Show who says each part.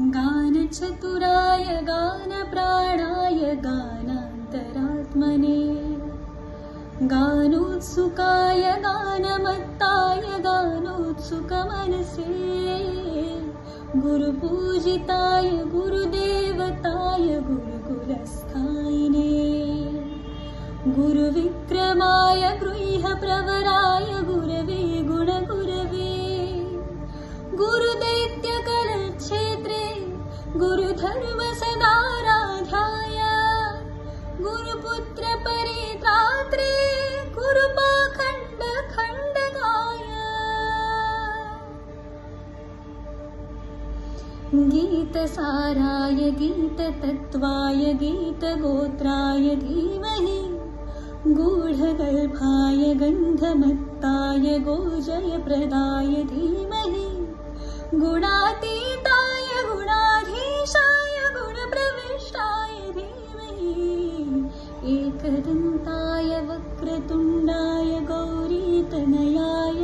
Speaker 1: गानचतुराय गानप्राणाय गानान्तरात्मने। गानोत्सुकाय गानमत्ताय गानोत्सुकमनसे। गुरुपूजिताय गुरुदेवताय गुरुकुलस्थायिने। गुरुविक्रमाय गृह्यप्रवराय गुरुपाखण्डखण्डकाय गीतसाराय गीततत्त्वाय गीतगोत्राय धीमहि। गूढगल्भाय गन्धमत्ताय गोजयप्रदाय धीमहि। गुणातीताय